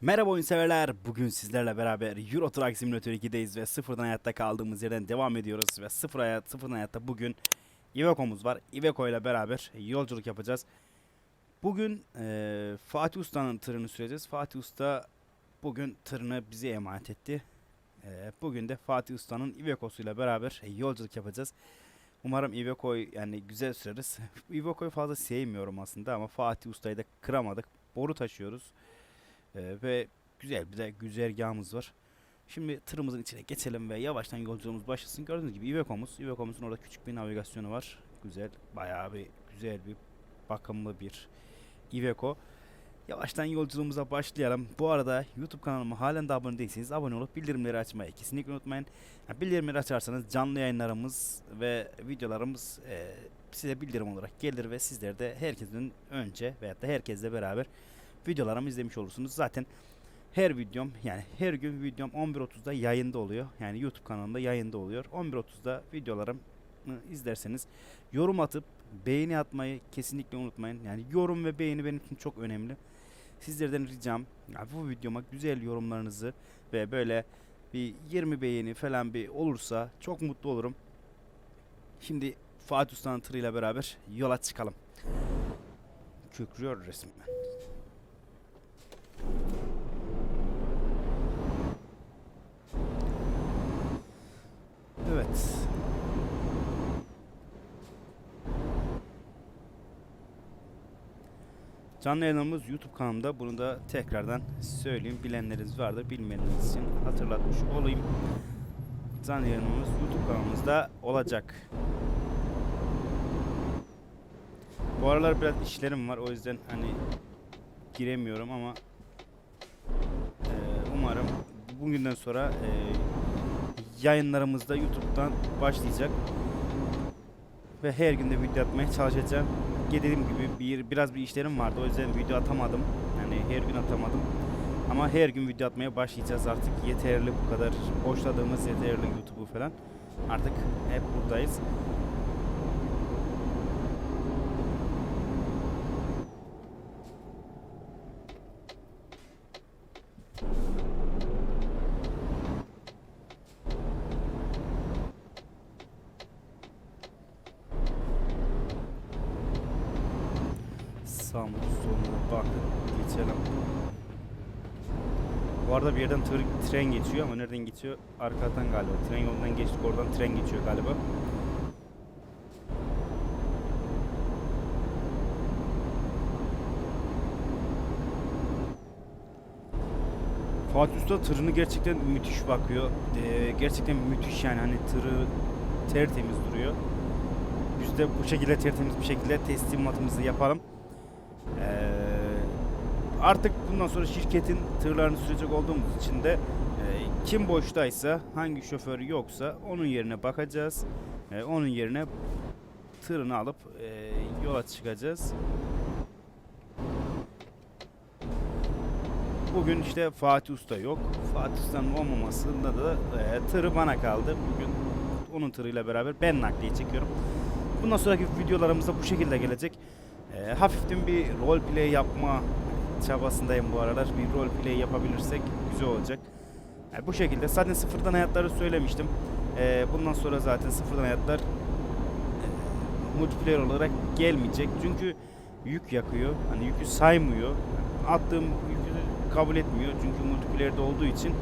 Merhaba oyun severler. Bugün sizlerle beraber Euro Truck Simulator 2'deyiz ve sıfırdan hayatta kaldığımız yerden devam ediyoruz ve sıfır hayat sıfırdan hayatta bugün Iveco'muz var. Iveco ile beraber yolculuk yapacağız. Bugün eee, Fatih Usta'nın tırını süreceğiz. Fatih Usta bugün tırını bize emanet etti. Eee, bugün de Fatih Usta'nın Iveco'suyla beraber yolculuk yapacağız. Umarım Iveco'yu yani güzel süreriz. Iveco'yu fazla sevmiyorum aslında ama Fatih Usta'yı da kıramadık. Boru taşıyoruz. Ee, ve güzel bir de güzergahımız var. Şimdi tırımızın içine geçelim ve yavaştan yolculuğumuz başlasın. Gördüğünüz gibi Iveco'muz. Iveco'muzun orada küçük bir navigasyonu var. Güzel, bayağı bir güzel bir bakımlı bir Iveco. Yavaştan yolculuğumuza başlayalım. Bu arada YouTube kanalıma halen de abone değilseniz abone olup bildirimleri açmayı kesinlikle unutmayın. Ya, bildirimleri açarsanız canlı yayınlarımız ve videolarımız e, size bildirim olarak gelir ve sizler de herkesin önce veyahut da herkesle beraber videolarımı izlemiş olursunuz. Zaten her videom yani her gün videom 11.30'da yayında oluyor. Yani YouTube kanalımda yayında oluyor. 11.30'da videolarımı izlerseniz yorum atıp beğeni atmayı kesinlikle unutmayın. Yani yorum ve beğeni benim için çok önemli. Sizlerden ricam bu videoma güzel yorumlarınızı ve böyle bir 20 beğeni falan bir olursa çok mutlu olurum. Şimdi Fatih Usta'nın tırıyla beraber yola çıkalım. Kökrüyor resmen. Evet. Canlı yayınımız YouTube kanalımda. Bunu da tekrardan söyleyeyim. Bilenleriniz vardır. Bilmeyenleriniz için hatırlatmış olayım. Canlı yayınımız YouTube kanalımızda olacak. Bu aralar biraz işlerim var. O yüzden hani giremiyorum ama eee, umarım bugünden sonra eee yayınlarımız da YouTube'dan başlayacak. Ve her gün de video atmaya çalışacağım. Dediğim gibi bir biraz bir işlerim vardı. O yüzden video atamadım. Yani her gün atamadım. Ama her gün video atmaya başlayacağız artık. Yeterli bu kadar boşladığımız yeterli YouTube'u falan. Artık hep buradayız. Sağ soluna bak geçelim. Bu arada bir yerden tır, tren geçiyor ama nereden geçiyor? Arkadan galiba. Tren yolundan geçtik oradan tren geçiyor galiba. Fatih Usta tırını gerçekten müthiş bakıyor. Ee, gerçekten müthiş yani hani tırı tertemiz duruyor. Biz de bu şekilde tertemiz bir şekilde teslimatımızı yapalım. Ee, artık bundan sonra şirketin tırlarını sürecek olduğumuz için de e, kim boştaysa, hangi şoför yoksa onun yerine bakacağız. E, onun yerine tırını alıp e, yola çıkacağız. Bugün işte Fatih Usta yok. Fatih Usta'nın olmamasında da e, tırı bana kaldı. Bugün onun tırıyla beraber ben nakliye çekiyorum. Bundan sonraki videolarımız da bu şekilde gelecek. E, hafiften bir rol play yapma çabasındayım bu aralar. Bir rol play yapabilirsek güzel olacak. Yani bu şekilde. Zaten sıfırdan hayatları söylemiştim. E, bundan sonra zaten sıfırdan hayatlar e, multiplayer olarak gelmeyecek. Çünkü yük yakıyor. Hani yükü saymıyor. Attığım yükü kabul etmiyor. Çünkü multiplayer'de olduğu için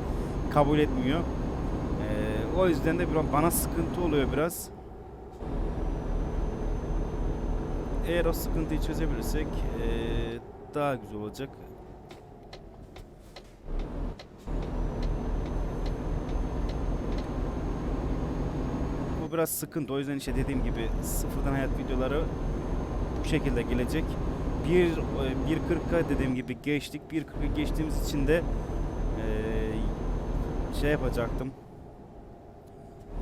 kabul etmiyor. E, o yüzden de biraz bana sıkıntı oluyor biraz. Eğer o sıkıntıyı çözebilirsek eee, daha güzel olacak. Bu biraz sıkıntı. O yüzden işte dediğim gibi sıfırdan hayat videoları bu şekilde gelecek. Bir e, 1.40'a dediğim gibi geçtik. 1.40'a geçtiğimiz için de eee, şey yapacaktım.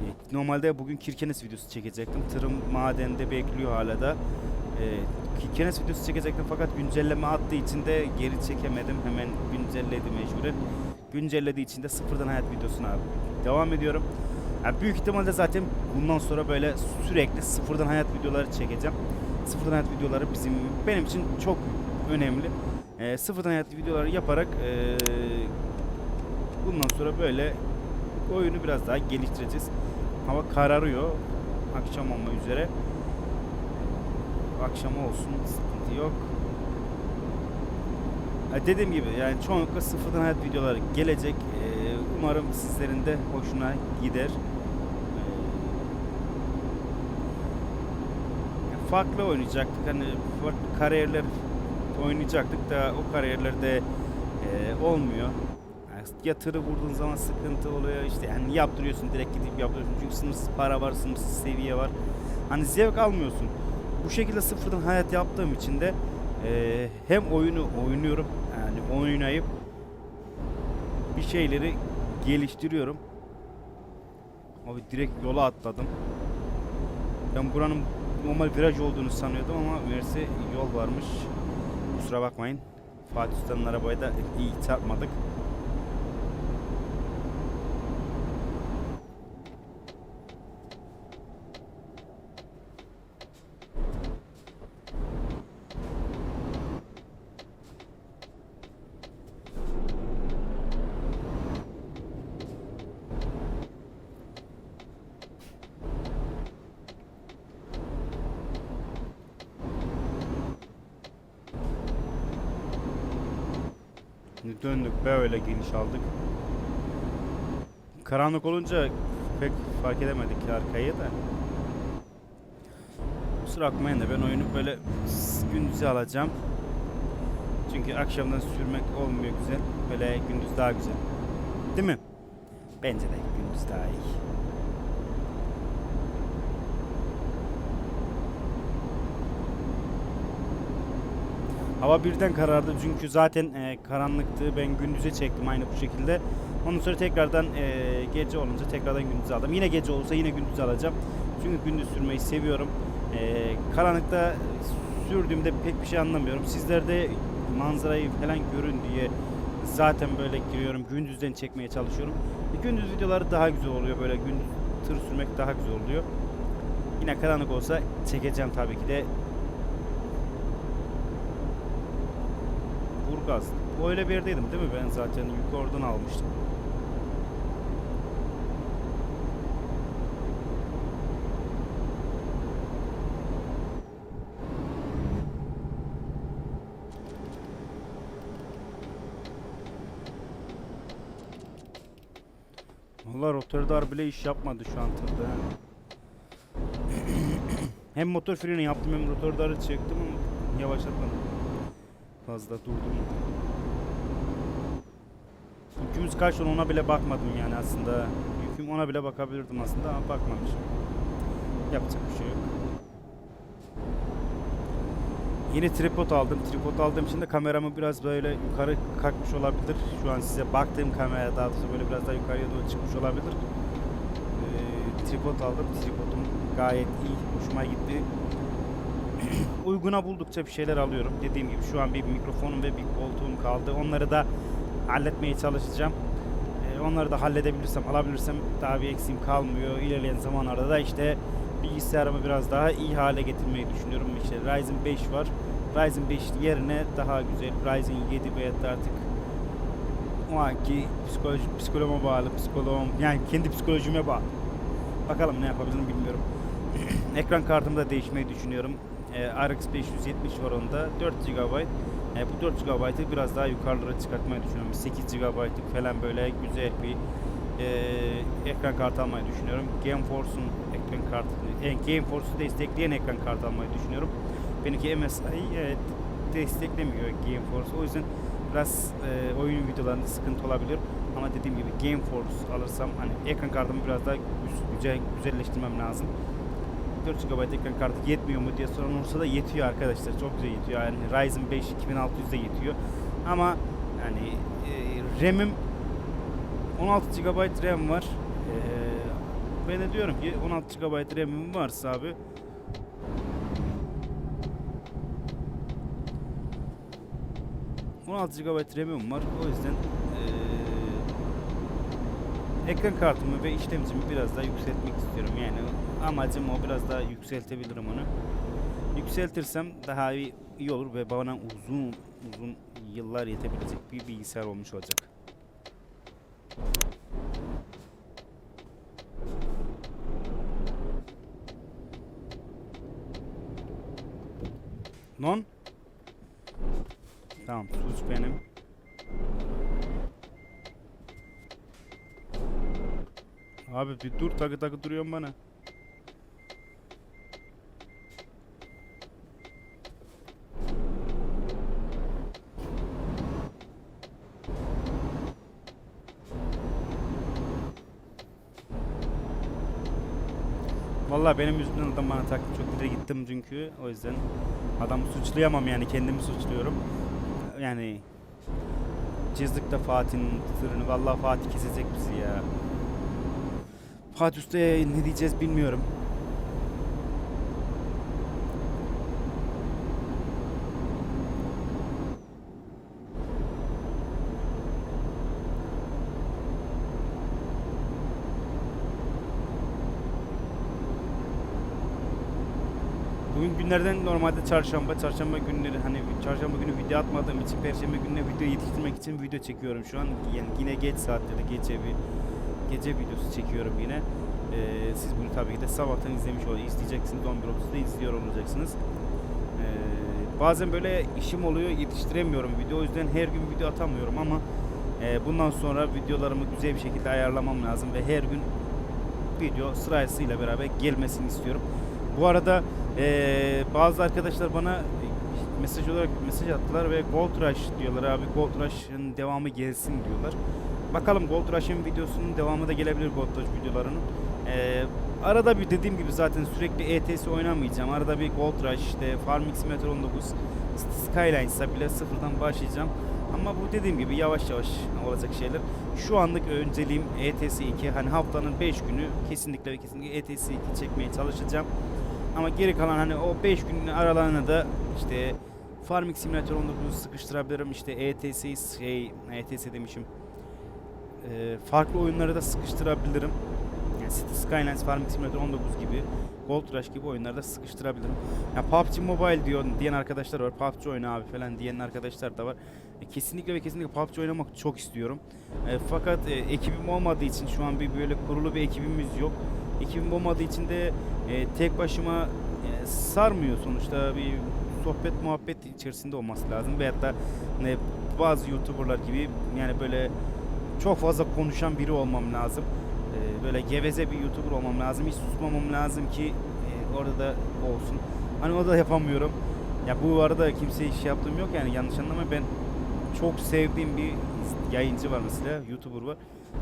E, Normalde bugün Kirkenes videosu çekecektim. Tırım madende bekliyor hala da. E, Kirkenes videosu çekecektim fakat güncelleme attığı için de geri çekemedim. Hemen güncelledi mecburen. Güncellediği için de sıfırdan hayat videosuna devam ediyorum. Yani büyük ihtimalle zaten bundan sonra böyle sürekli sıfırdan hayat videoları çekeceğim. Sıfırdan hayat videoları bizim benim için çok önemli. e, sıfırdan hayatlı videoları yaparak e, bundan sonra böyle oyunu biraz daha geliştireceğiz. Hava kararıyor. Akşam olma üzere. Akşam olsun sıkıntı yok. Dediğim gibi yani çoğunlukla sıfırdan hayat videoları gelecek. Ee, umarım sizlerin de hoşuna gider. Ee, farklı oynayacaktık. Hani farklı kariyerler oynayacaktık da o kariyerlerde e, olmuyor. Yatırı vurduğun zaman sıkıntı oluyor. İşte yani yaptırıyorsun direkt gidip yapıyorsun. Çünkü sınırsız para var, sınırsız seviye var. Hani zevk almıyorsun. Bu şekilde sıfırdan hayat yaptığım için de e, hem oyunu oynuyorum yani oynayıp bir şeyleri geliştiriyorum. Abi direkt yola atladım. Ben buranın normal viraj olduğunu sanıyordum ama meğerse yol varmış. Kusura bakmayın. Fatih Sultan'ın arabayı da iyi çarpmadık. Şimdi döndük geniş aldık. Karanlık olunca pek fark edemedik arkayı da. Kusura bakmayın da ben oyunu böyle gündüze alacağım. Çünkü akşamdan sürmek olmuyor güzel. Böyle gündüz daha güzel. Değil mi? Bence de gündüz daha iyi. Hava birden karardı çünkü zaten e, karanlıktı. Ben gündüze çektim aynı bu şekilde. Ondan sonra tekrardan e, gece olunca tekrardan gündüz aldım. Yine gece olsa yine gündüz alacağım. Çünkü gündüz sürmeyi seviyorum. E, karanlıkta sürdüğümde pek bir şey anlamıyorum. Sizler de manzarayı falan görün diye zaten böyle giriyorum. Gündüzden çekmeye çalışıyorum. E, gündüz videoları daha güzel oluyor. Böyle gündüz tır sürmek daha güzel oluyor. Yine karanlık olsa çekeceğim tabii ki de Burgaz. Öyle bir değil mi? Ben zaten yükü oradan almıştım. Valla rotordar bile iş yapmadı şu an tırda. hem motor freni yaptım hem rotordarı çektim ama yavaşlatmadım. Fazla durdum. Yükümüz kaç ona bile bakmadım yani aslında. Yüküm ona bile bakabilirdim aslında ama bakmamışım. Yapacak bir şey yok. Yeni tripod aldım. Tripod aldığım için de kameramı biraz böyle yukarı kalkmış olabilir. Şu an size baktığım kamera daha doğrusu böyle biraz daha yukarıya doğru çıkmış olabilir. Ee, tripod aldım. Tripodum gayet iyi. Hoşuma gitti. Uyguna buldukça bir şeyler alıyorum. Dediğim gibi şu an bir mikrofonum ve bir koltuğum kaldı. Onları da halletmeye çalışacağım. Ee, onları da halledebilirsem, alabilirsem daha bir eksiğim kalmıyor. İlerleyen zamanlarda da işte bilgisayarımı biraz daha iyi hale getirmeyi düşünüyorum. İşte Ryzen 5 var. Ryzen 5 yerine daha güzel Ryzen 7 veyahut da artık o anki psikoloji, psikologuma bağlı, psikologum yani kendi psikolojime bağlı. Bakalım ne yapabilirim bilmiyorum. Ekran kartımı da değişmeyi düşünüyorum. RX 570 var onda. 4 GB. Ee, bu 4 GB'ı biraz daha yukarılara çıkartmayı düşünüyorum. 8 GB'lık falan böyle güzel bir e, ekran kartı almayı düşünüyorum. GameForce'un ekran kartı, e, GameForce'u destekleyen ekran kartı almayı düşünüyorum. Benimki MSI e, desteklemiyor GameForce. O yüzden biraz e, oyun videolarında sıkıntı olabilir. Ama dediğim gibi GameForce alırsam hani ekran kartımı biraz daha güz- güzel güzelleştirmem lazım. 4 GB ekran kartı yetmiyor mu diye soran olursa da yetiyor arkadaşlar. Çok güzel yetiyor. Yani Ryzen 5 2600'de yetiyor. Ama yani e, RAM'im 16 GB RAM var. E, ben de diyorum ki 16 GB RAM'im varsa abi ...16 GB RAM'im var. O yüzden eee, ekran kartımı ve işlemcimi biraz daha yükseltmek istiyorum. Yani amacım o biraz daha yükseltebilirim onu. Yükseltirsem daha iyi, iyi olur ve bana uzun uzun yıllar yetebilecek bir bilgisayar olmuş olacak. Non? Tamam, suç benim. Abi bir dur takı takı duruyorsun bana. Vallahi benim yüzümden adam bana taktı çok ileri gittim çünkü o yüzden adamı suçlayamam yani kendimi suçluyorum. Yani Cizlik'te Fatih'in tırını vallahi Fatih kesecek bizi ya. Fatih Usta'ya ne diyeceğiz bilmiyorum. Bugün günlerden normalde çarşamba, çarşamba günleri hani çarşamba günü video atmadığım için perşembe gününe video yetiştirmek için video çekiyorum şu an. Yani yine geç saatlerde gece bir gece videosu çekiyorum yine. Ee, siz bunu tabii ki de sabahtan izlemiş ol, izleyeceksiniz. 11.30'da izliyor olacaksınız. Ee, bazen böyle işim oluyor yetiştiremiyorum video. O yüzden her gün video atamıyorum ama e, bundan sonra videolarımı güzel bir şekilde ayarlamam lazım ve her gün video sırasıyla beraber gelmesini istiyorum. Bu arada eee, bazı arkadaşlar bana mesaj olarak mesaj attılar ve Gold Rush diyorlar abi Gold Rush'ın devamı gelsin diyorlar. Bakalım Gold Rush'ın videosunun devamı da gelebilir Gold Rush videolarının. Eee, arada bir dediğim gibi zaten sürekli ETS oynamayacağım. Arada bir Gold Rush işte Farming Simulator 19 Skylines'a bile sıfırdan başlayacağım. Ama bu dediğim gibi yavaş yavaş olacak şeyler. Şu anlık önceliğim ETS 2. Hani haftanın 5 günü kesinlikle ve kesinlikle ETS 2 çekmeye çalışacağım. Ama geri kalan hani o 5 günün aralarına da işte Farming Simulator 19'u sıkıştırabilirim. İşte ETS'yi şey ETS demişim. Ee, farklı oyunları da sıkıştırabilirim. Yani City Skylines, Farming Simulator 19 gibi, Gold Rush gibi oyunları da sıkıştırabilirim. Ya PUBG Mobile diyor diyen arkadaşlar var. PUBG oyna abi falan diyen arkadaşlar da var. E, kesinlikle ve kesinlikle PUBG oynamak çok istiyorum. E, fakat e, ekibim olmadığı için şu an bir böyle kurulu bir ekibimiz yok. Ekibim olmadığı için de e, tek başıma e, sarmıyor sonuçta bir sohbet muhabbet içerisinde olması lazım veyahut da ne bazı youtuberlar gibi yani böyle çok fazla konuşan biri olmam lazım. E, böyle geveze bir youtuber olmam lazım. Hiç susmamam lazım ki e, orada da olsun. Hani o da yapamıyorum. Ya bu arada kimseye iş yaptığım yok yani yanlış anlama ben çok sevdiğim bir yayıncı var mesela YouTuber var.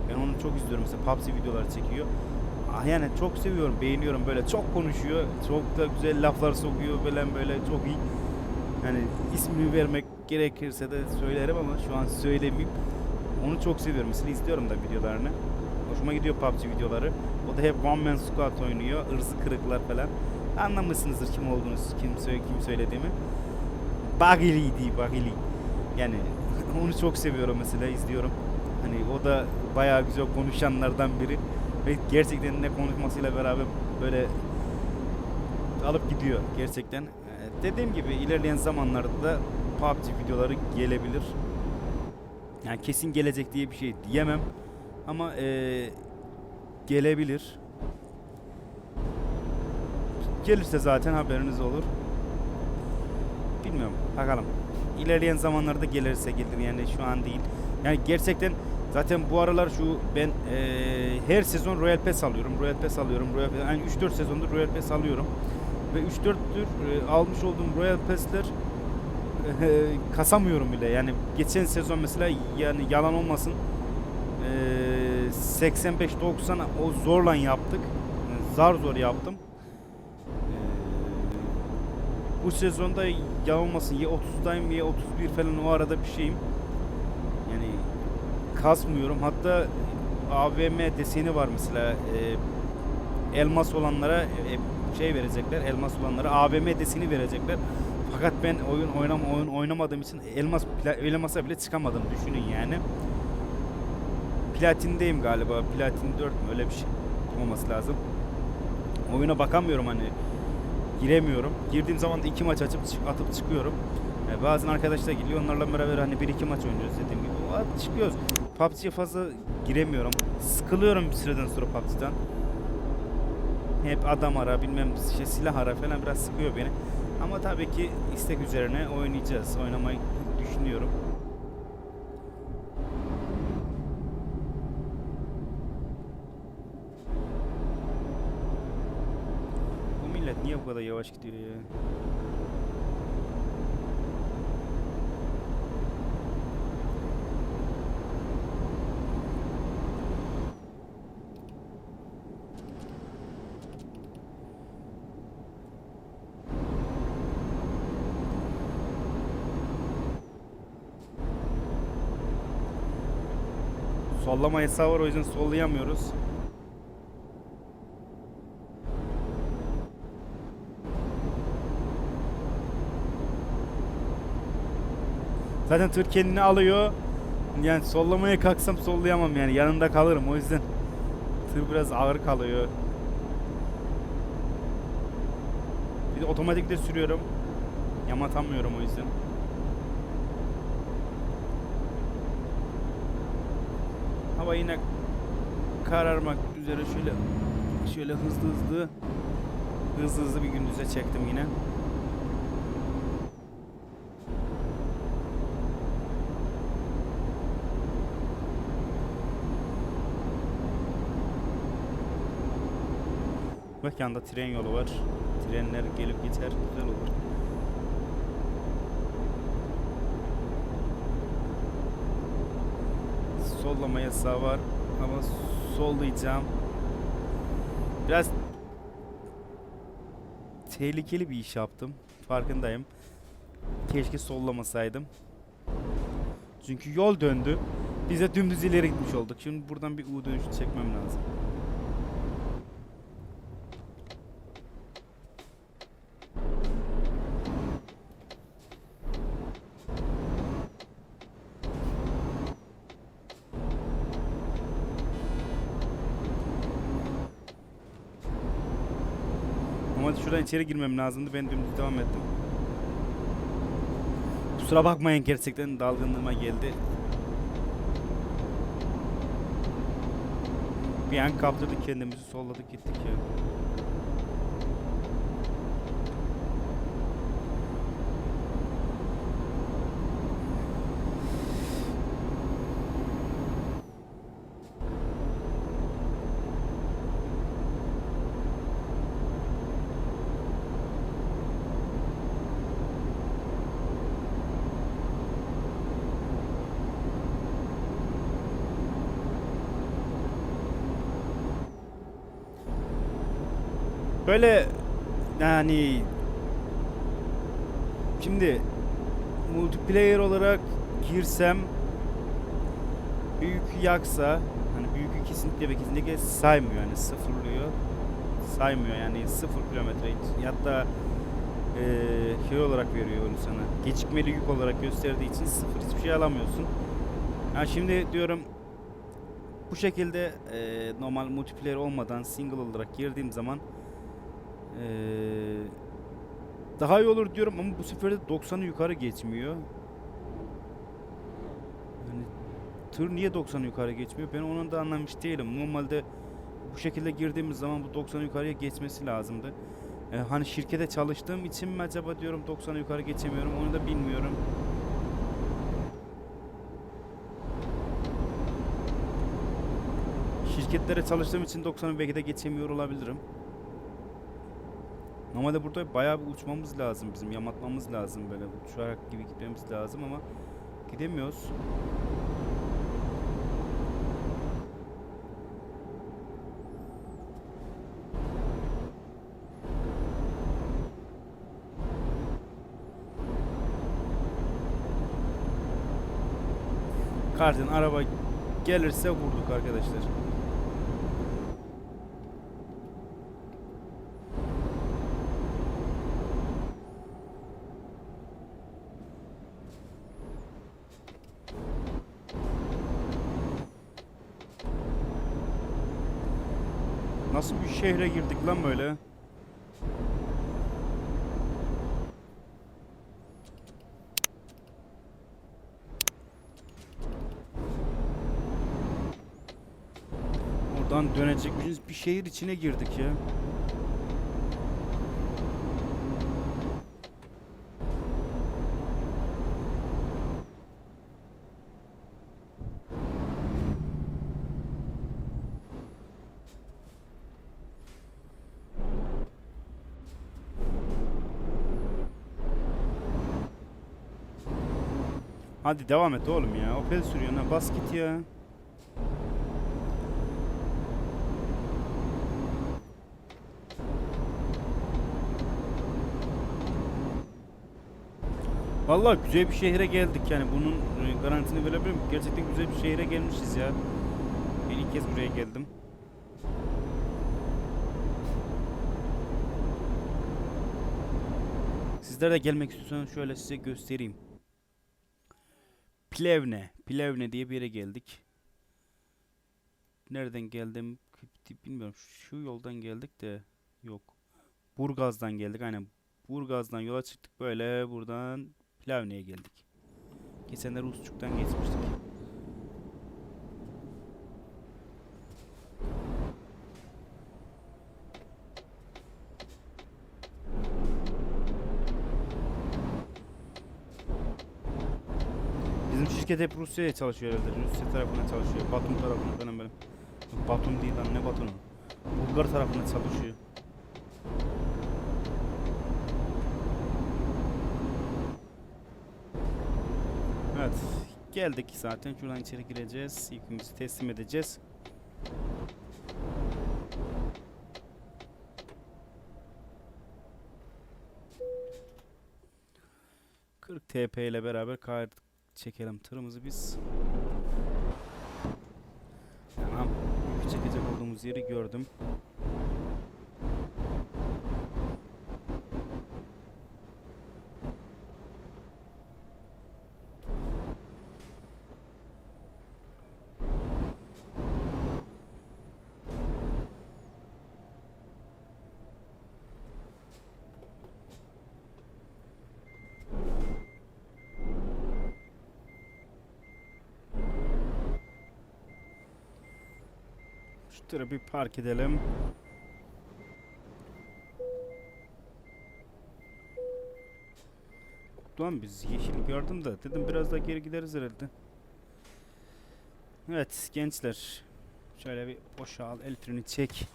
Ben onu çok izliyorum mesela PUBG videoları çekiyor. Ah yani çok seviyorum, beğeniyorum böyle çok konuşuyor, çok da güzel laflar sokuyor böyle böyle çok iyi. Yani ismini vermek gerekirse de söylerim ama şu an söylemeyeyim. Onu çok seviyorum. Mesela izliyorum da videolarını. Hoşuma gidiyor PUBG videoları. O da hep one man squad oynuyor. ırzı kırıklar falan. Anlamışsınızdır kim olduğunuz, kim, söyle, kim söylediğimi. Bagili'ydi, Bagili. Yani onu çok seviyorum mesela izliyorum. Hani o da bayağı güzel konuşanlardan biri ve gerçekten ne konuşmasıyla beraber böyle alıp gidiyor gerçekten. Ee, dediğim gibi ilerleyen zamanlarda da PUBG videoları gelebilir. Yani kesin gelecek diye bir şey diyemem. Ama ee, gelebilir. Gelirse zaten haberiniz olur. Bilmiyorum. Bakalım. İlerleyen zamanlarda gelirse gelir yani şu an değil. Yani gerçekten zaten bu aralar şu ben eee, her sezon Royal Pass alıyorum. Royal Pass alıyorum. Royal Pass, yani 3-4 sezondur Royal Pass alıyorum. Ve 3-4'tür e, almış olduğum Royal Pass'ler e, kasamıyorum bile. Yani geçen sezon mesela yani yalan olmasın e, 85-90 o zorla yaptık. Yani zar zor yaptım. E, bu sezonda ya olmasın ya 30'dayım ya 31 falan o arada bir şeyim. Kasmıyorum. Hatta AVM deseni var mesela. e, elmas olanlara e, şey verecekler. Elmas olanlara AVM deseni verecekler. Fakat ben oyun oynam oyun oynamadığım için elmas elmasa bile çıkamadım düşünün yani. Platindeyim galiba. Platin 4 mü öyle bir şey olması lazım. Oyuna bakamıyorum hani giremiyorum. Girdiğim zaman da iki maç açıp atıp çıkıyorum. E, bazen arkadaşlar geliyor onlarla beraber hani bir iki maç oynuyoruz dediğim gibi. Çıkıyoruz. PUBG'ye fazla giremiyorum. Sıkılıyorum bir süreden sonra PUBG'den. Hep adam ara bilmem şey silah ara falan biraz sıkıyor beni. Ama tabii ki istek üzerine oynayacağız. Oynamayı düşünüyorum. Bu millet niye bu kadar yavaş gidiyor ya? Sollama yasağı var o yüzden sollayamıyoruz. Zaten tır kendini alıyor. Yani sollamaya kalksam sollayamam yani yanında kalırım o yüzden tır biraz ağır kalıyor. Bir de otomatikte sürüyorum. Yamatamıyorum o yüzden. Hava yine kararmak üzere şöyle şöyle hızlı hızlı hızlı hızlı bir gündüze çektim yine. Bak yanında tren yolu var. Trenler gelip geçer güzel olur. Sollama yasağı var ama sollayacağım. Biraz tehlikeli bir iş yaptım. Farkındayım. Keşke sollamasaydım. Çünkü yol döndü. Biz de dümdüz ileri gitmiş olduk. Şimdi buradan bir U dönüşü çekmem lazım. Şuradan içeri girmem lazımdı. Ben dümdüz devam ettim. Kusura bakmayın gerçekten dalgınlığıma geldi. Bir an kaptırdık kendimizi solladık gittik ya. Böyle yani şimdi multiplayer olarak girsem büyük yaksa hani büyük kesinlikle ve kesinlikle saymıyor yani sıfırlıyor saymıyor yani sıfır kilometre hatta eee şey olarak veriyor onu sana gecikmeli yük olarak gösterdiği için sıfır hiçbir şey alamıyorsun. Ha şimdi diyorum bu şekilde eee, normal multiplayer olmadan single olarak girdiğim zaman eee, daha iyi olur diyorum ama bu sefer de 90'ı yukarı geçmiyor. Yani tır niye 90'ı yukarı geçmiyor? Ben onu da anlamış değilim. Normalde bu şekilde girdiğimiz zaman bu 90'ı yukarıya geçmesi lazımdı. Ee, hani şirkete çalıştığım için mi acaba diyorum 90'ı yukarı geçemiyorum onu da bilmiyorum. Şirketlere çalıştığım için 90'ı belki de geçemiyor olabilirim. Normalde burada bayağı bir uçmamız lazım bizim yamatmamız lazım böyle uçarak gibi gitmemiz lazım ama gidemiyoruz. Kartın araba gelirse vurduk arkadaşlar. şehre girdik lan böyle. Oradan dönecekmişiz. Bir şehir içine girdik ya. Hadi devam et oğlum ya. Opel sürüyorsun ha. Bas git ya. Vallahi güzel bir şehre geldik yani bunun e, garantini verebilirim. Gerçekten güzel bir şehre gelmişiz ya. Ben ilk kez buraya geldim. Sizler de gelmek istiyorsanız şöyle size göstereyim. Plevne, Plevne diye bir yere geldik. Nereden geldim bilmiyorum. Şu yoldan geldik de yok. Burgaz'dan geldik aynen. Burgaz'dan yola çıktık böyle buradan Plevne'ye geldik. Geçen de Rusçuk'tan geçmiştik. Bizim şirket hep Rusya'ya çalışıyor herhalde. Rusya tarafına çalışıyor. Batum tarafına benim. Yok, Batum değil lan ne Batum'u? Bulgar tarafına çalışıyor. Evet. Geldik zaten. Şuradan içeri gireceğiz. Yükümüzü teslim edeceğiz. TP ile beraber çekelim tırımızı biz. Tamam. Çekecek olduğumuz yeri gördüm. Şu tırı bir park edelim. Lan biz yeşil gördüm de dedim biraz daha geri gideriz herhalde. Evet gençler. Şöyle bir boşal el freni çek.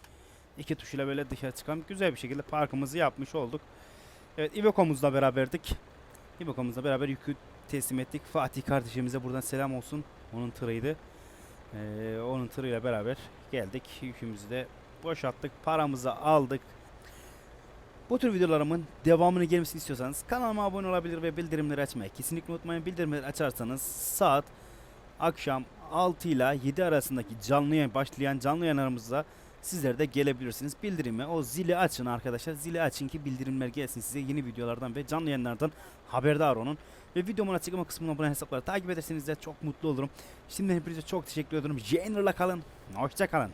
İki tuşuyla böyle dışarı çıkalım. Güzel bir şekilde parkımızı yapmış olduk. Evet Iveco'muzla beraberdik. Iveco'muzla beraber yükü teslim ettik. Fatih kardeşimize buradan selam olsun. Onun tırıydı. Ee, onun tırıyla beraber geldik. Yükümüzü de boşalttık. Paramızı aldık. Bu tür videolarımın devamını gelmesini istiyorsanız kanalıma abone olabilir ve bildirimleri açmayı kesinlikle unutmayın. Bildirimleri açarsanız saat akşam 6 ile 7 arasındaki canlı yayın başlayan canlı yayınlarımıza sizler de gelebilirsiniz. Bildirimi o zili açın arkadaşlar. Zili açın ki bildirimler gelsin size yeni videolardan ve canlı yayınlardan haberdar olun. Ve videomun açıklama kısmına bulunan hesapları takip ederseniz de çok mutlu olurum. Şimdi hepinize çok teşekkür ediyorum. Jainer'la kalın. Hoşça kalın.